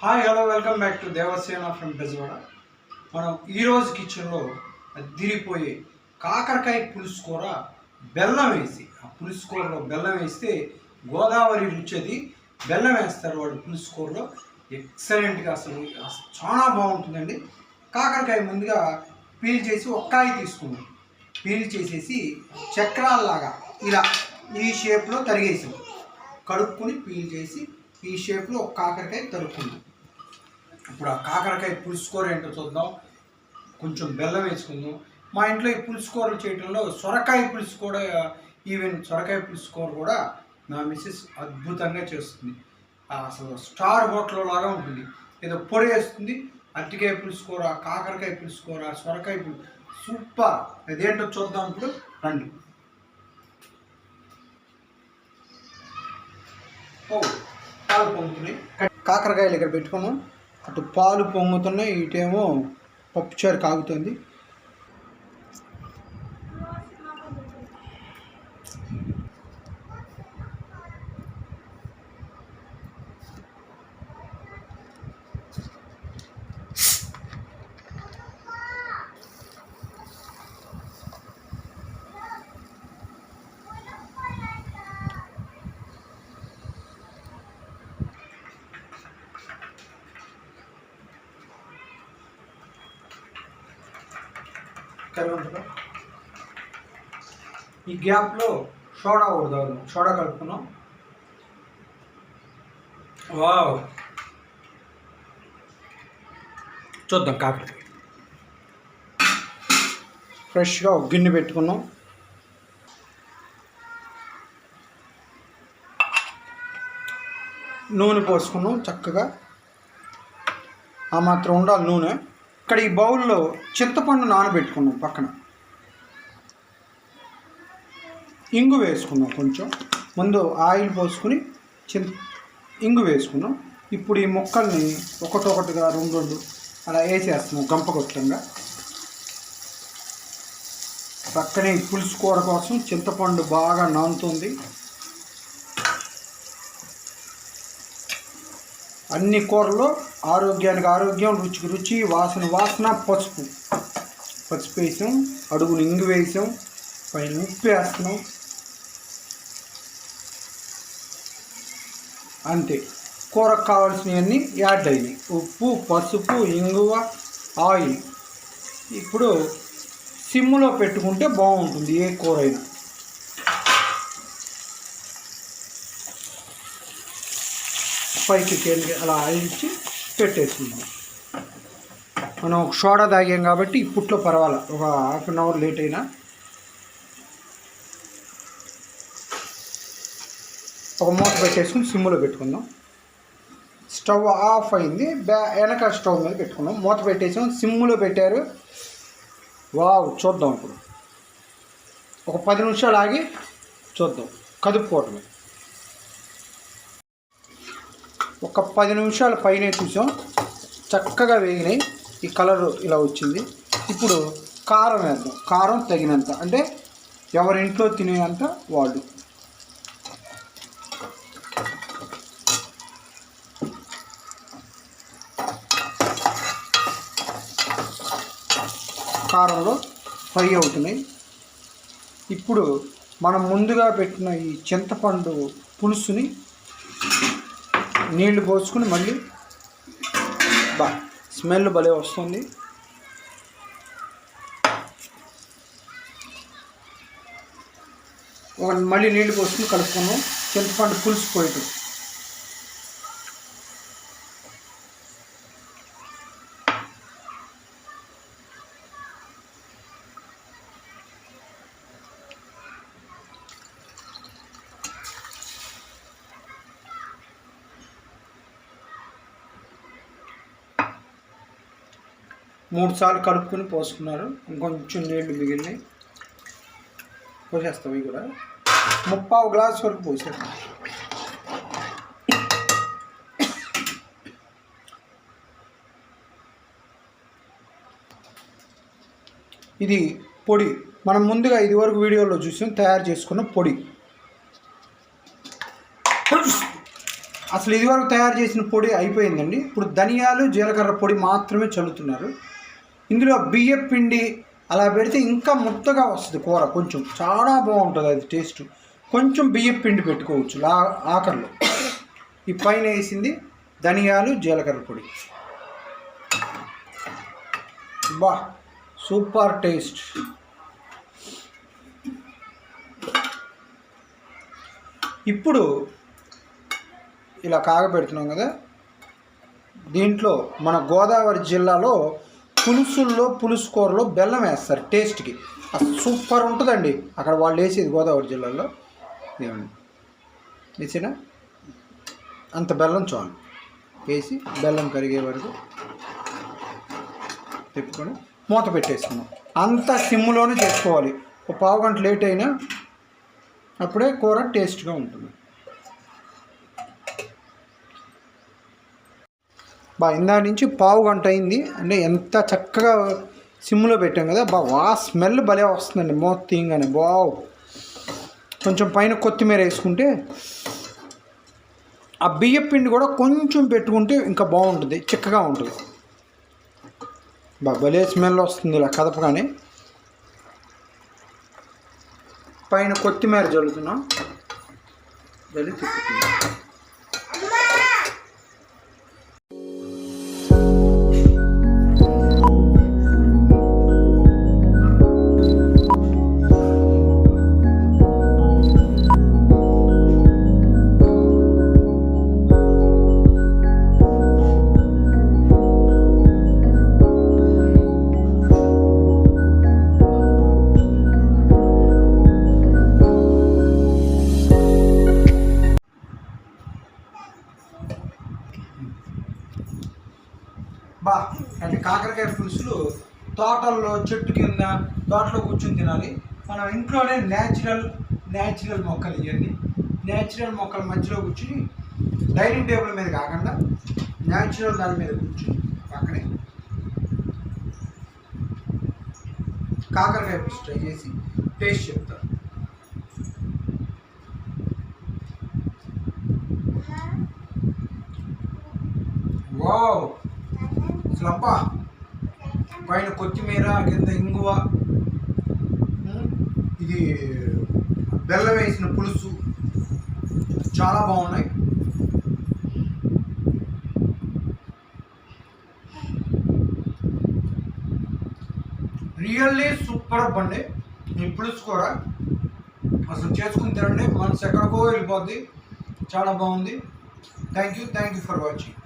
Hi hello welcome back to Devasena from Bezawada మనం ఈరోజు కిచెన్లో అద్దిరిపోయే కాకరకాయ పులుసు కూర బెల్లం వేసి ఆ పులుసు కూరలో బెల్లం వేస్తే గోదావరి రుచి అది బెల్లం వేస్తారు వాళ్ళు పులుసు కూరలో. ఎక్సలెంట్గా అసలు అసలు చాలా బాగుంటుందండి. కాకరకాయ ముందుగా పీల్ చేసి ఒక్కాయ తీసుకున్నాం పీల్ చేసేసి చక్రాల్లాగా ఇలా ఈ షేప్లో తరిగేసాం. కడుక్కుని పీల్ చేసి ఈ షేప్లో ఒక కాకరకాయ తరుక్కుందాం. ఇప్పుడు ఆ కాకరకాయ పులుసు కూర ఏంటో చూద్దాం. కొంచెం బెల్లం వేసుకుందాం. మా ఇంట్లో ఈ పులుసుకూరలు చేయడంలో సొరకాయ పులుసు కూడా ఈవెన్ సొరకాయ పులుసు కూర కూడా నా మిస్సెస్ అద్భుతంగా చేస్తుంది. అసలు స్టార్ హోటల్ లాగా ఉంటుంది. ఏదో పొడి వేస్తుంది అరటికాయ పులుసు కూర కాకరకాయ పులుసు కూర సొరకాయ పులుసు సూపర్. అదేంటో చూద్దాం ఇప్పుడు. రండి. ఓ పాలు పొంగుతున్నాయి. కాకరకాయలు ఇక్కడ పెట్టుకున్నాం. అటు పాలు పొంగుతున్నాయి ఇటేమో పప్పుచారు కాగుతుంది. కర్రీ ఈ గ్యాప్లో సోడా కొడదాం సోడా కలుపుకున్నాం వావ్. చూద్దాం కాకరకాయ ఫ్రెష్గా ఒక గిన్నె పెట్టుకున్నాం నూనె పోసుకున్నాం చక్కగా. ఆ మాత్రం ఉండాలి నూనె. ఇక్కడ ఈ బౌల్లో చింతపండు నానబెట్టుకున్నాం పక్కన. ఇంగు వేసుకున్నాం కొంచెం. ముందు ఆయిల్ పోసుకుని చింత ఇంగు వేసుకున్నాం. ఇప్పుడు ఈ ముక్కల్ని ఒకటొకటిగా రెండు రెండు అలా వేసేస్తున్నాం గంపగొట్టంగా. పక్కనే పులుసు కూర కోసం చింతపండు బాగా నానుతుంది. అన్ని కూరలు ఆరోగ్యానికి ఆరోగ్యం రుచికి రుచి వాసన వాసన పసుపు. పసుపు వేసాం అడుగును ఇంగు వేసాం పైన ఉప్పు వేస్తున్నాం. అంతే. కూరకు కావాల్సినవన్నీ యాడ్ అయినాయి ఉప్పు పసుపు ఇంగువ ఆయిల్. ఇప్పుడు సిమ్లో పెట్టుకుంటే బాగుంటుంది ఏ కూర అయినా పైకి తేలి అలా ఇచ్చి పెట్టేసుకుందాం. మనం ఒక సోడా తాగాం కాబట్టి ఇప్పట్లో పర్వాలేదు ఒక హాఫ్ అన్ అవర్ లేట్ అయినా. ఒక మూత పెట్టేసుకుని సిమ్లో పెట్టుకుందాం. స్టవ్ ఆఫ్ అయింది బ్యా వెనక స్టవ్ మీద పెట్టుకున్నాం మూత పెట్టేసాం సిమ్లో పెట్టారు. వావ్ చూద్దాం ఇప్పుడు. ఒక పది నిమిషాలు ఆగి చూద్దాం. కదుపుకోవటమే. ఒక పది నిమిషాల పైన చూసాం. చక్కగా వేగినాయి. ఈ కలర్ ఇలా వచ్చింది. ఇప్పుడు కారం వేద్దాం. కారం తగినంత. అంటే ఎవరి ఇంట్లో తినేంత వాళ్ళు. కారంలో ఫ్రై అవుతున్నాయి. ఇప్పుడు మనం ముందుగా పెట్టిన ఈ చింతపండు పులుసుని నీళ్ళు పోసుకుని మళ్ళీ బా స్మెల్ భలే వస్తుంది. మళ్ళీ నీళ్ళు పోసుకుని కలుపుకున్నాం చింతపండు పులుసు పోయటం. మూడు సార్లు కలుపుకొని పోసుకున్నారు. ఇంకొంచెం నీళ్ళు మిగిలినాయి. పోసేస్తాం ఇవి కూడా. ముప్పావు గ్లాస్ వరకు పోసేస్తాం. ఇది పొడి. మనం ముందుగా ఇది వరకు వీడియోలో చూసాం తయారు చేసుకున్న పొడి. అసలు ఇదివరకు తయారు చేసిన పొడి అయిపోయిందండి. ఇప్పుడు ధనియాలు జీలకర్ర పొడి మాత్రమే చల్లుతున్నారు. ఇందులో బియ్యం పిండి అలా పెడితే ఇంకా ముద్దగా వస్తుంది కూర. కొంచెం చాలా బాగుంటుంది అది టేస్ట్ కొంచెం బియ్యం పిండి పెట్టుకోవచ్చు లా ఆఖరిలో. ఈ పైన వేసింది ధనియాలు జీలకర్ర పొడి. బా సూపర్ టేస్ట్ ఇప్పుడు ఇలా కాగబెడుతున్నాం కదా దీంట్లో మన గోదావరి జిల్లాలో పులుసుల్లో పులుసు కూరలో బెల్లం వేస్తారు టేస్ట్కి. సూపర్ ఉంటుందండి. అక్కడ వాళ్ళు వేసేది గోదావరి జిల్లాలో. ఏమండి వేసినా అంత బెల్లం చాలు. వేసి బెల్లం కరిగే వరకు తిప్పుకొని మూత పెట్టేసుకున్నాం అంత సిమ్లోనే చేసుకోవాలి. ఒక పావు గంట లేట్ అయినా అప్పుడే కూర టేస్ట్గా ఉంటుంది. బా ఇందా నుంచి పావు గంట అయింది. అంటే ఎంత చక్కగా సిమ్లో పెట్టాం కదా బా వా స్మెల్ భలే వస్తుందండి మొత్తంగానే తీయగానే. బావ్ కొంచెం పైన కొత్తిమీర వేసుకుంటే ఆ బియ్య పిండి కూడా కొంచెం పెట్టుకుంటే ఇంకా బాగుంటుంది చిక్కగా ఉంటుంది. బా భలే స్మెల్ వస్తుంది ఇలా కదపగానే. పైన కొత్తిమీర జల్లుతున్నాం. జల్లి తిప్పుతున్నాం బా అంటే కాకరకాయ పులుసులు తోటల్లో చెట్టు కింద తోటలో కూర్చొని తినాలి. మనం ఇంట్లోనే న్యాచురల్ న్యాచురల్ మొక్కలు ఇవన్నీ. న్యాచురల్ మొక్కల మధ్యలో కూర్చుని డైనింగ్ టేబుల్ మీద కాకుండా న్యాచురల్ దాని మీద కూర్చుని పక్కనే కాకరకాయ పులుసు ట్రై చేసి టేస్ట్ చెప్తారు వావ్ అసలు పైన కొత్తిమీర కింద ఇంగువ. ఇది బెల్లం వేసిన పులుసు. చాలా బాగున్నాయి. రియల్లీ సూపర్ బండి ఈ పులుసు కూడా. అసలు చేసుకుని తినండి. మనసు ఎక్కడికో వెళ్ళిపోద్ది. చాలా బాగుంది. Thank you thank you for watching